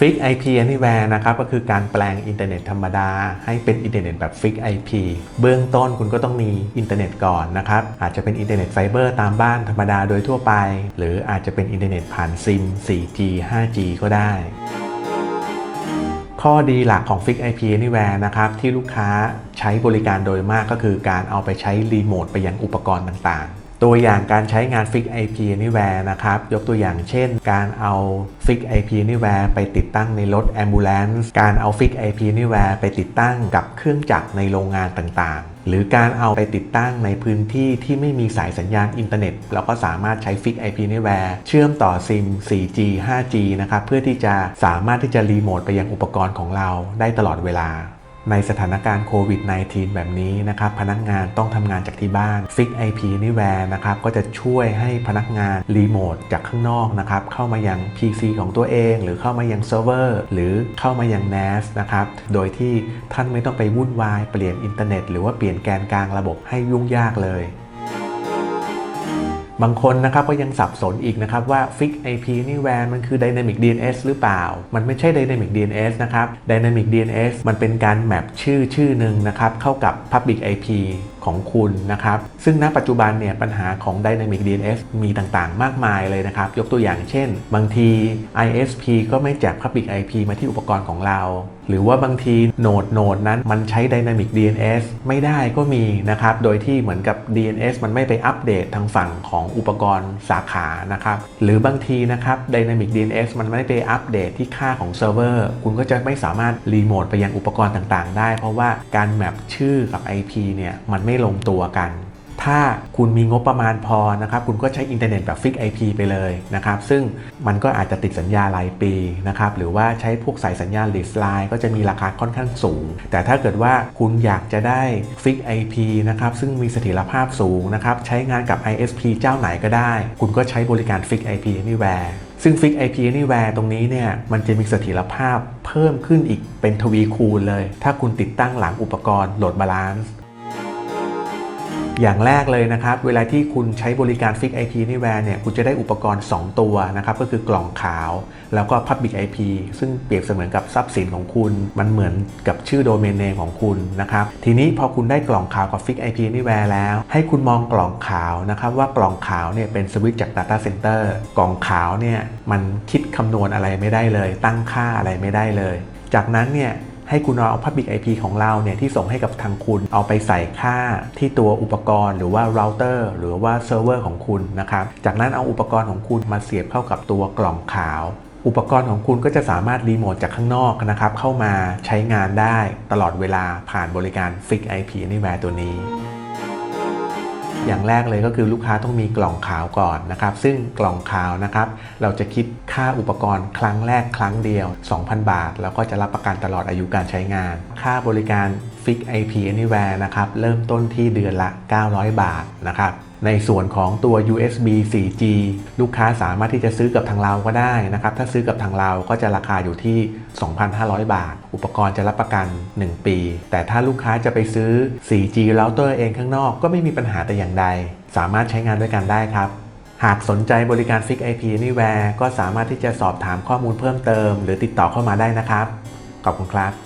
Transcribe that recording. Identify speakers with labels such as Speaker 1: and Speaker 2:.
Speaker 1: Fix IP Anywhere นะครับก็คือการแปลงอินเทอร์เน็ตธรรมดา ให้เป็นอินเทอร์เน็ตแบบ Fix IP เบื้องต้นคุณก็ต้องมีอินเทอร์เน็ตก่อนนะครับ อาจจะเป็นอินเทอร์เน็ตไฟเบอร์ตามบ้านธรรมดาโดยทั่วไป หรืออาจจะเป็นอินเทอร์เน็ตผ่านซิม 4G 5G ก็ได้ข้อดีหลักของ Fix IP Anywhere นะครับที่ลูกค้าใช้บริการโดยมากก็คือการเอาไปใช้รีโมทไปยังอุปกรณ์ต่างๆ ตัวอย่างการใช้งาน Fix IP Anywhere นะครับ ยกตัวอย่างเช่น การเอา Fix IP Anywhere ไปติดตั้งในรถ Ambulance การเอา Fix IP Anywhere ไปติดตั้งกับเครื่องจักรในโรงงานต่างๆ หรือการเอาไปติดตั้งในพื้นที่ที่ไม่มีสายสัญญาณอินเทอร์เน็ต เราก็สามารถใช้ Fix IP Anywhere เชื่อมต่อซิม 4G 5G นะครับ เพื่อที่จะสามารถที่จะรีโมทไปยังอุปกรณ์ของเราได้ตลอดเวลา ในสถานการณ์โควิด -19 แบบนี้นะครับ พนักงานต้องทำงานจากที่บ้านฟิก IP นิแวร์นะครับก็จะช่วยให้พนักงานรีโมทจากข้างนอกนะครับเข้ามายัง PC ของตัวเอง หรือเข้ามายังเซิร์ฟเวอร์หรือเข้ามายัง NAS นะครับโดยที่ท่านไม่ต้องไปวุ่นวายเปลี่ยนอินเทอร์เน็ต หรือว่าเปลี่ยนแกนกลางระบบให้ยุ่งยากเลย บางคนนะครับก็ยังสับสนอีกนะครับว่า Fix IP นี่แวนมันคือ Dynamic DNS หรือเปล่า มันไม่ใช่ Dynamic DNS นะครับ Dynamic DNS มันเป็นการแมปชื่อชื่อหนึ่งนะครับเข้ากับ Public IP ของคุณนะครับ ซึ่งณปัจจุบันเนี่ยปัญหาของ Dynamic DNS มีต่างๆ มากมายเลยนะครับ ยกตัวอย่างเช่น บางที ISP ก็ไม่แจก Public IP มาที่อุปกรณ์ของเรา หรือว่าบางทีโหนดโหนดนั้นมันใช้ Dynamic DNS ไม่ได้ก็มีนะครับ โดยที่เหมือนกับ DNS มันไม่ไปอัปเดตทางฝั่งของอุปกรณ์สาขานะครับ หรือบางทีนะครับ Dynamic DNS มันไม่ไปอัปเดตที่ค่าของเซิร์ฟเวอร์คุณก็จะไม่สามารถรีโมทไปยังอุปกรณ์ต่างๆ ได้ เพราะว่าการแมปชื่อกับ IP เนี่ยมันไม่ลงตัวกัน ถ้าคุณมีงบประมาณพอนะครับ คุณก็ใช้อินเทอร์เน็ตแบบฟิก IP ไปเลยนะครับ ซึ่งมันก็อาจจะติดสัญญารายปีนะครับ หรือว่าใช้พวกสายสัญญาณลิสไลน์ก็จะมีราคาค่อนข้างสูง แต่ถ้าเกิดว่าคุณอยากจะได้ฟิก IP นะครับ ซึ่งมีเสถียรภาพสูงนะครับ ใช้งานกับ ISP เจ้าไหนก็ได้ คุณก็ใช้บริการฟิก IP Anywhere ซึ่ง Fix IP Anywhere ตรงนี้เนี่ยมันจะมีเสถียรภาพเพิ่มขึ้นอีกเป็นทวีคูณเลย ถ้าคุณติดตั้งหลังอุปกรณ์โหลดบาลานซ์ อย่างแรกเลยนะครับ เวลาที่คุณใช้บริการ Fix IP Anywhere เนี่ย คุณจะได้อุปกรณ์ 2 ตัวนะครับ ก็คือกล่องขาว แล้วก็ Public IP ซึ่งเปรียบเสมือนกับทรัพย์สินของคุณ มันเหมือนกับชื่อโดเมนเนมของคุณนะครับ ทีนี้พอคุณได้กล่องขาวกับ Fix IP Anywhere แล้ว ให้คุณมองกล่องขาวนะครับ ว่ากล่องขาวเนี่ยเป็นสวิตช์จาก Data Center กล่องขาวเนี่ยมันคิดคำนวณอะไรไม่ได้เลย ตั้งค่าอะไรไม่ได้เลย จากนั้นเนี่ย ให้คุณเอา Public IP ของเราเนี่ยที่ส่งให้กับทางคุณเอาไปใส่ค่าที่ตัวอุปกรณ์หรือว่าเราเตอร์หรือว่าเซิร์ฟเวอร์ของคุณนะครับ จากนั้นเอาอุปกรณ์ของคุณมาเสียบเข้ากับตัวกล่องขาว อุปกรณ์ของคุณก็จะสามารถรีโมทจากข้างนอกนะครับเข้ามาใช้งานได้ตลอดเวลาผ่านบริการ Fix IP Anywhere ตัวนี้ อย่างแรกเลยก็คือลูกค้าต้องมีกล่องขาวก่อนนะครับ ซึ่งกล่องขาวนะครับ เราจะคิดค่าอุปกรณ์ครั้งแรกครั้งเดียว 2,000 บาท แล้วก็จะรับประกันตลอดอายุการใช้งาน ค่าบริการ Fix IP Anywhere นะครับ เริ่มต้นที่เดือนละ 900 บาทนะครับ ในส่วนของตัว USB 4G ลูกค้าสามารถที่จะซื้อกับทางเราก็ได้นะครับ ถ้าซื้อกับทางเราก็จะราคาอยู่ที่ 2,500 บาท อุปกรณ์จะรับประกัน 1 ปี แต่ถ้าลูกค้าจะไปซื้อ 4G router เองข้างนอกก็ไม่มีปัญหาแต่อย่างใด สามารถใช้งานด้วยกันได้ครับ หากสนใจบริการ Fix IP Anywhere ก็สามารถที่จะสอบถามข้อมูลเพิ่มเติม หรือติดต่อเข้ามาได้นะครับ ขอบคุณครับ